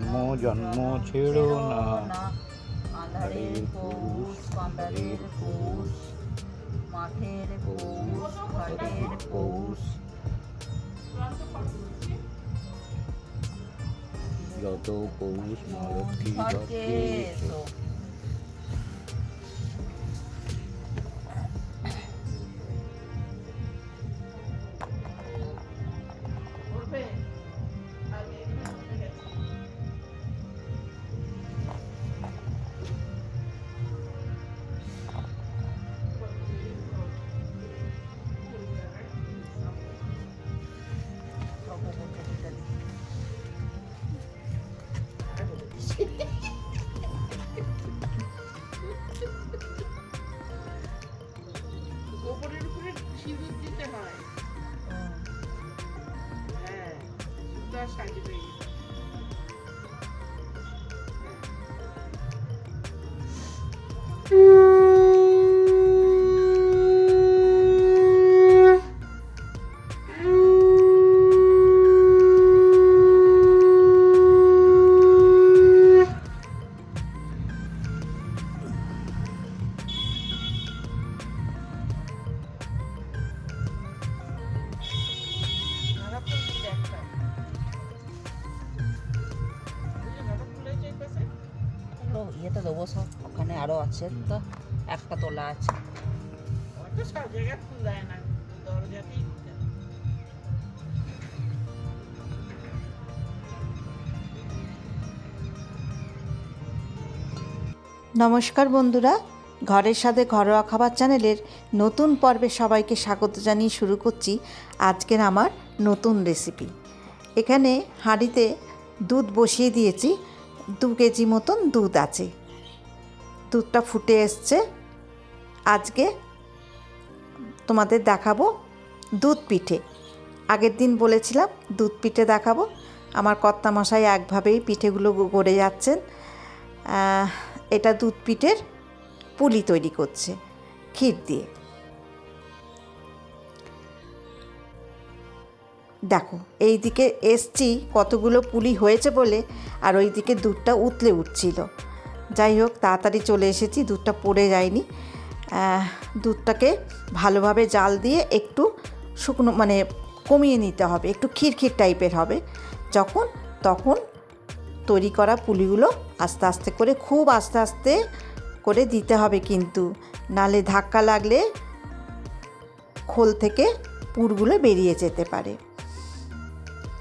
জন্ম জন্ম ছেড়ো না। আঁধারের পৌষ কাঁদারের পৌষ মাঠের পৌষ ঘাটের পৌষ যত পৌষ মালতী ঘরকে সিঁদুর দিতে হয় হ্যাঁ সুন্দর সাজবে গাঁদা এগুলো ইয়েতে দেবো সব ওখানে আরও আছে। তো একটা তোলা আছে। সব জায়গায় ফুল দেয় না দরজাতেই নমস্কার বন্ধুরা ঘরের সাথে ঘরোয়া খাবার চ্যানেলের নতুন পর্বে সবাইকে স্বাগত জানিয়ে শুরু করছি আজকের আমার নতুন রেসিপি এখানে হাঁড়িতে দুধ বসিয়ে দিয়েছি দু কেজি মতন দুধ আছে। দুধটা ফুটে এসছে। আজকে তোমাদের দেখাবো দুধ পিঠে। আগের দিন বলেছিলাম, দুধ পিঠে দেখাবো। আমার কর্তামশাই একভাবেই পিঠেগুলো গড়ে যাচ্ছেন। এটা দুধ পিঠের পুলি তৈরি করছে, ক্ষীর দিয়ে। দেখো এই দিকে এসছি, কতগুলো পুলি হয়েছে বলে, আর ওই দিকে দুধটা উতলে উঠছিল। যাই হোক, তাড়াতাড়ি চলে এসেছি, দুধটা পড়ে যায়নি। দুধটাকে ভালোভাবে জাল দিয়ে একটু শুকনো মানে কমিয়ে নিতে হবে, একটু ক্ষীর টাইপের হবে। যখন, তখন তৈরি করা পুলিগুলো আস্তে আস্তে করে, খুব আস্তে আস্তে করে দিতে হবে কিন্তু। নালে ধাক্কা লাগলে খোল থেকে পুরগুলো বেরিয়ে যেতে পারে।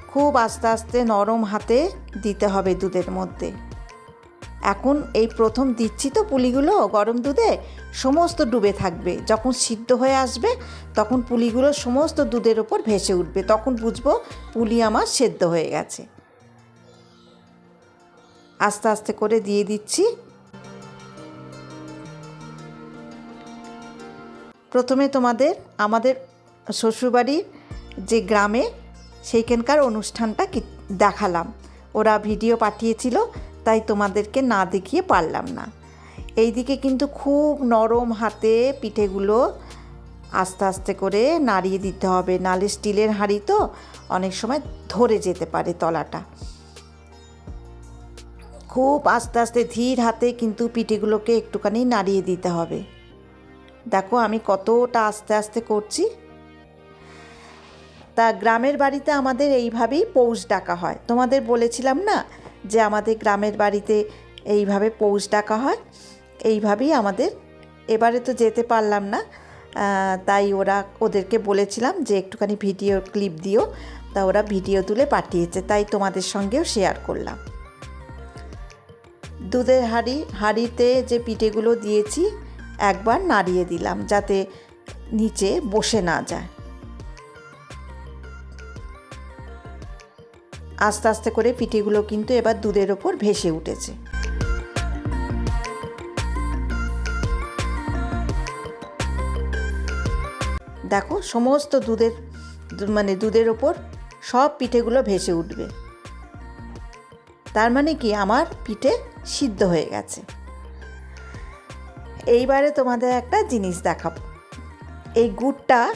খুব আস্তে আস্তে নরম হাতে দিতে হবে দুধের মধ্যে। এখন এই প্রথম দিচ্ছি তো পুলিগুলো, গরম দুধে সমস্ত ডুবে থাকবে। যখন সিদ্ধ হয়ে আসবে, তখন পুলিগুলো সমস্ত দুধের ওপর ভেসে উঠবে। তখন বুঝব পুলি আমার সেদ্ধ হয়ে গেছে। আস্তে আস্তে করে দিয়ে দিচ্ছি। প্রথমে তোমাদের, আমাদের শ্বশুরবাড়ির যে গ্রামে সেইখানকার অনুষ্ঠানটা দেখালাম। ওরা ভিডিও পাঠিয়েছিল, তাই তোমাদেরকে না দেখিয়ে পারলাম না। এইদিকে কিন্তু খুব নরম হাতে পিঠেগুলো আস্তে আস্তে করে নাড়িয়ে দিতে হবে। নালে স্টিলের হাঁড়ি তো অনেক সময় ধরে যেতে পারে তলাটা। খুব আস্তে আস্তে ধীর হাতে কিন্তু পিঠেগুলোকে একটুখানি নাড়িয়ে দিতে হবে। দেখো আমি কতটা আস্তে আস্তে করছি। তা গ্রামের বাড়িতে আমাদের এইভাবেই পৌষ ডাকা হয়। তোমাদের বলেছিলাম না যে আমাদের গ্রামের বাড়িতে এইভাবে পৌষ ডাকা হয়? এইভাবেই আমাদের এবারে তো যেতে পারলাম না। তাই ওরা ওদেরকে বলেছিলাম যে একটুখানি ভিডিও ক্লিপ দিও। তা ওরা ভিডিও তুলে পাঠিয়েছে, তাই তোমাদের সঙ্গেও শেয়ার করলাম। দুধের হাঁড়ি, হাঁড়িতে যে পিঠেগুলো দিয়েছি, একবার নাড়িয়ে দিলাম যাতে নিচে বসে না যায়। আস্তে আস্তে করে পিঠেগুলো কিন্তু এবার দুধের ওপর ভেসে উঠেছে। দেখো, সমস্ত দুধের মানে দুধের ওপর সব পিঠেগুলো ভেসে উঠবে। তার মানে কি? আমার পিঠে সিদ্ধ হয়ে গেছে। এইবারে তোমাদের একটা জিনিস দেখাবো। এই গুড়টা,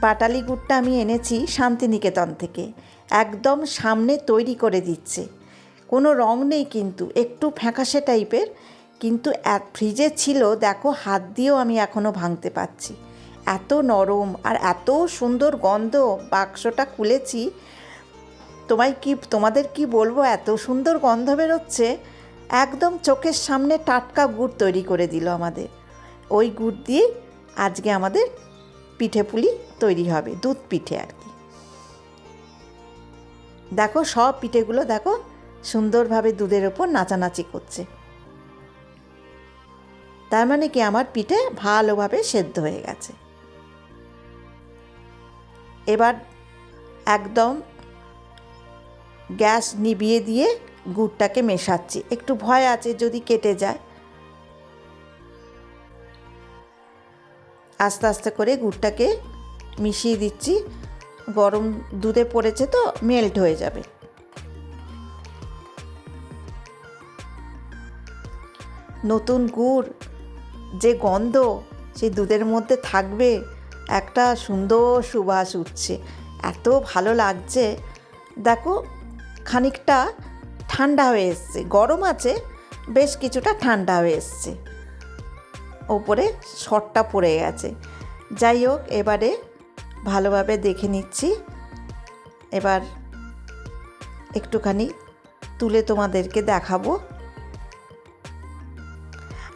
পাটালি গুড়টা আমি এনেছি শান্তিনিকেতন থেকে। একদম সামনে তৈরি করে দিচ্ছে। কোনো রং নেই কিন্তু, একটু ফ্যাকাশে টাইপের। কিন্তু এক- ফ্রিজে ছিল, দেখো, হাত দিয়েও আমি এখনও ভাঙতে পারছি। এত নরম আর এত সুন্দর গন্ধ, বাক্সটা খুলেছি। তোমায় কি, তোমাদের কি বলব, এত সুন্দর গন্ধ বেরোচ্ছে। একদম চোখের সামনে টাটকা গুড় তৈরি করে দিল আমাদের। ওই গুড় দিয়ে আজকে আমাদের পিঠে পুলি তৈরি হবে, দুধ পিঠে আর কি। দেখো, সব পিঠেগুলো দেখো, সুন্দরভাবে দুধের ওপর নাচানাচি করছে। তার মানে কি, আমার পিঠে ভালোভাবে সেদ্ধ হয়ে গেছে। এবার একদম গ্যাস নিভিয়ে দিয়ে গুড়টাকে মেশাচ্ছি। একটু ভয় আছে, যদি কেটে যায়। আস্তে আস্তে করে গুড়টাকে মিশিয়ে দিচ্ছি। গরম দুধে পড়েছে তো মেল্ট হয়ে যাবে। নতুন গুড়, যে গন্ধ, সেই দুধের মধ্যে থাকবে, একটা সুন্দর সুবাস উঠছে। এত ভালো লাগছে। দেখো, খানিকটা ঠান্ডা হয়ে এসছে। গরম আছে, বেশ কিছুটা ঠান্ডা হয়ে এসছে। ওপরে শটটা পড়ে গেছে। যাই হোক, এবারে ভালোভাবে দেখে নিচ্ছি। এবার একটুখানি তুলে তোমাদেরকে দেখাবো।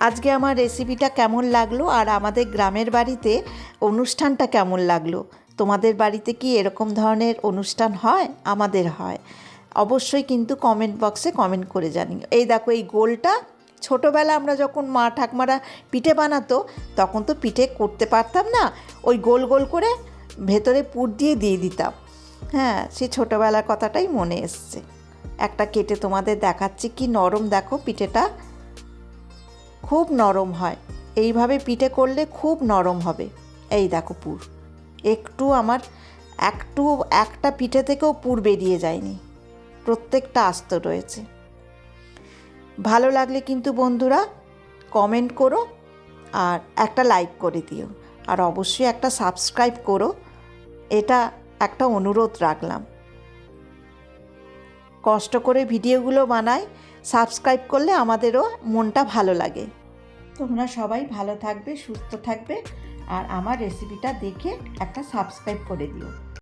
আজকে আমার রেসিপিটা কেমন লাগল আর আমাদের গ্রামের বাড়িতে অনুষ্ঠানটা কেমন লাগল? তোমাদের বাড়িতে কি এরকম ধরনের অনুষ্ঠান হয়? আমাদের হয়। অবশ্যই কিন্তু কমেন্ট বক্সে কমেন্ট করে জানিও। এই দেখো, এই গোলটা ছোটোবেলা আমরা যখন মা ঠাকমারা পিঠে বানাতো, তখন তো পিঠে করতে পারতাম না। ওই গোল গোল করে ভেতরে পুর দিয়ে দিয়ে দিতাম। হ্যাঁ সে ছোটোবেলার কথাটাই মনে এসছে। একটা কেটে তোমাদের দেখাচ্ছি কি নরম দেখো পিঠেটা। খুব নরম হয়। এইভাবে পিঠে করলে খুব নরম হবে। এই দেখো পুর। একটু আমার, একটু, একটা পিঠে থেকেও পুর বেরিয়ে যায়নি। প্রত্যেকটা আস্ত রয়েছে। ভালো লাগলে কিন্তু বন্ধুরা কমেন্ট করো আর একটা লাইক করে দিও। আর অবশ্যই একটা সাবস্ক্রাইব করো। এটা একটা অনুরোধ রাখলাম। কষ্ট করে ভিডিওগুলো বানাই সাবস্ক্রাইব করলে আমাদেরও মনটা ভালো লাগে। তোমরা সবাই ভালো থাকবে, সুস্থ থাকবে, আর আমার রেসিপিটা দেখে একটা সাবস্ক্রাইব করে দিও।